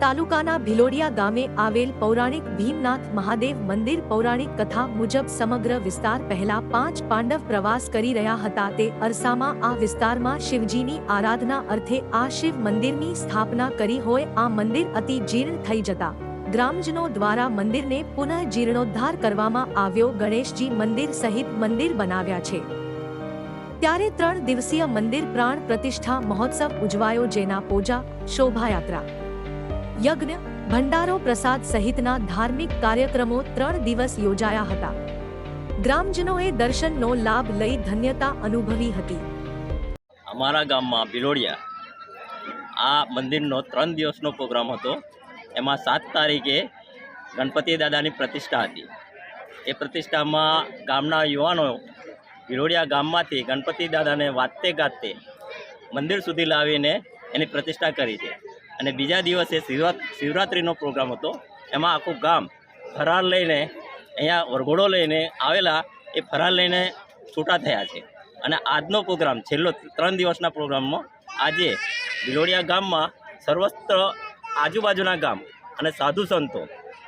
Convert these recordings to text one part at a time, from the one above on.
તાલુકાના ભિલોડિયા ગામે આવેલ પૌરાણિક ભીમનાથ મહાદેવ મંદિર પૌરાણિક કથા મુજબ સમગ્ર વિસ્તાર પહેલા પાંચ પાંડવ પ્રવાસ કરી રહ્યા હતા. તે અરસામાં આ વિસ્તારમાં શિવજીની આરાધના અર્થે આ શિવ મંદિરની સ્થાપના કરી હોય, આ મંદિર અતિ જીર્ણ થઈ જતા. ગ્રામજનો દ્વારા મંદિરને પુનઃ જીર્ણોદ્ધાર કરવામાં આવ્યો. ગણેશજી મંદિર સહિત મંદિર બનાવ્યા છે. ત્યારે ત્રણ દિવસીય મંદિર પ્રાણ પ્રતિષ્ઠા મહોત્સવ ઉજવાયો, જેના પૂજા, શોભાયાત્રા યજ્ઞ, ભંડારો પ્રસાદ સહિતના ધાર્મિક કાર્યક્રમો ત્રણ દિવસ યોજાયા હતા. ગ્રામજનોએ દર્શનનો લાભ લઈ ધન્યતા અનુભવી હતી. અમારા ગામમાં બિલોડિયા, આ મંદિરનો ત્રણ દિવસનો પ્રોગ્રામ હતો. એમાં સાત તારીખે ગણપતિ દાદાની પ્રતિષ્ઠા હતી. એ પ્રતિષ્ઠામાં ગામના યુવાનો બિલોડિયા ગામમાંથી ગણપતિ દાદાને વાતે ગાતે મંદિર સુધી લાવીને એની પ્રતિષ્ઠા કરી છે. અને બીજા દિવસે શિવરા શિવરાત્રિનો પ્રોગ્રામ હતો. એમાં આખું ગામ ફરાર લઈને અહીંયા વરઘોડો લઈને આવેલા એ ફરાર લઈને છૂટા થયા છે. અને આજનો પ્રોગ્રામ છેલ્લો ત્રણ દિવસના પ્રોગ્રામમાં આજે ભિલોડિયા ગામમાં સર્વસ્ત્ર આજુબાજુના ગામ અને સાધુ સંતો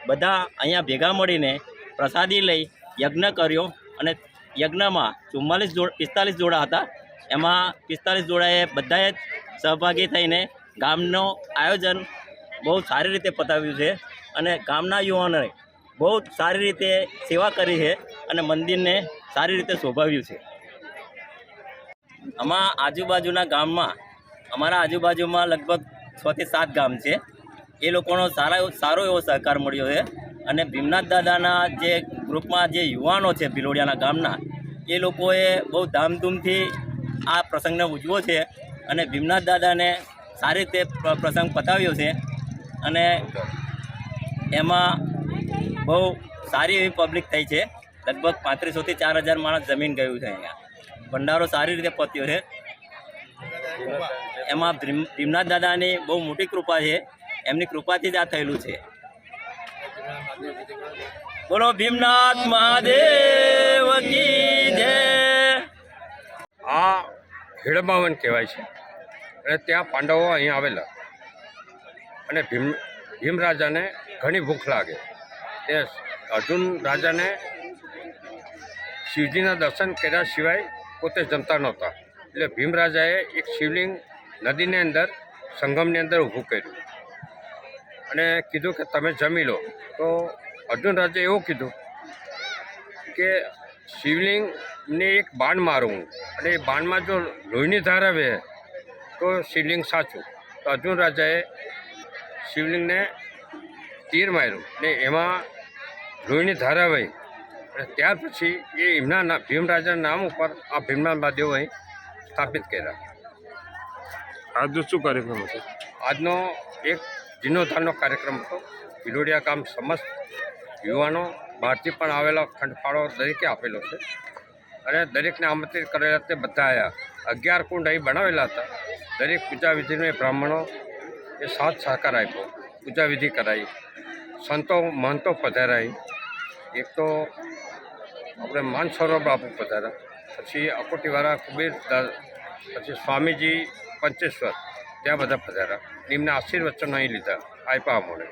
બધા અહીંયા ભેગા મળીને પ્રસાદી લઈ યજ્ઞ કર્યો અને યજ્ઞમાં ચુમ્માલીસ જોડ, પિસ્તાલીસ જોડા હતા. એમાં પિસ્તાલીસ જોડાએ બધાએ સહભાગી થઈને ગામનો આયોજન બહુ સારી રીતે પતાવ્યું છે અને ગામના યુવાનોએ બહુ સારી રીતે સેવા કરી છે અને મંદિરને સારી રીતે શોભાવ્યું છે. આમાં આજુબાજુના ગામમાં, અમારા આજુબાજુમાં લગભગ છથી સાત ગામ છે. એ લોકોનો સારા સારો એવો સહકાર મળ્યો છે અને ભીમનાથ દાદાના જે ગ્રુપમાં જે યુવાનો છે ભિલોડિયાના ગામના, એ લોકોએ બહુ ધામધૂમથી આ પ્રસંગને ઉજવો છે અને ભીમનાથ દાદાને સારી રીતે પ્રસંગ પતાવ્યો છે. અને એમાં બહુ સારી એવી પબ્લિક થઈ છે. લગભગ પાંત્રીસોથી ચાર હજાર માણસ જમીન ગયું છે અહીંયા. ભંડારો સારી રીતે પત્યો છે. એમાં ભીમ- ભીમનાથ દાદાની બહુ મોટી કૃપા છે. એમની કૃપાથી જ આ થયેલું છે. બોલો, ભીમનાથ મહાદેવ કી જય. આ હેડબાવન કહેવાય છે. અને ત્યાં પાંડવો અહીં આવેલા. અને ભીમ ભીમ રાજાને ઘણી ભૂખ લાગે. એ અર્જુન રાજાને શિવજીના દર્શન કર્યા સિવાય પોતે જમતા નહોતા. એટલે ભીમ રાજાએ એક શિવલિંગ નદીની અંદર, સંગમની અંદર ઊભું કર્યું. અને કીધું કે તમે જમી લો. તો અર્જુન રાજાએ એવું કીધું કે શિવલિંગને એક બાણ મારું. અને એ બાણમાં જો લોહીની ધાર આવે તો શિવલિંગ સાચું. તો અર્જુન રાજાએ શિવલિંગને તીર માર્યું ને એમાં લોહીની ધાર અને ત્યાર પછી એ એમના ભીમરાજાના ભીમ રાજાના નામ ઉપર આ ભીમનાથ મહાદેવ અહીં સ્થાપિત કર્યા. આજનો શું કાર્યક્રમ હતો? આજનો એક જીર્ણોદ્ધારનો કાર્યક્રમ હતો. ભિલોડિયા ગામ સમસ્ત યુવાનો બહારથી પણ આવેલા ખંડફાળો દરેકે આપેલો છે. અને દરેકને આમંત્રિત કરેલા તે બધા આવ્યા અગિયાર કુંડ અહીં બનાવેલા હતા. દરેક પૂજા વિધિને બ્રાહ્મણો એ સાથ સહકાર આપ્યો. પૂજા વિધિ કરાવી સંતો મહંતો પધારાઈ. એક તો આપણે માનસરોવર બાપુ પધાર્યા પછી અકોટીવાળા કુબેર પછી સ્વામીજી પંચેશ્વર, ત્યાં બધા પધાર્યા એમના આશીર્વચનો અહીં લીધા, આપ્યા મળે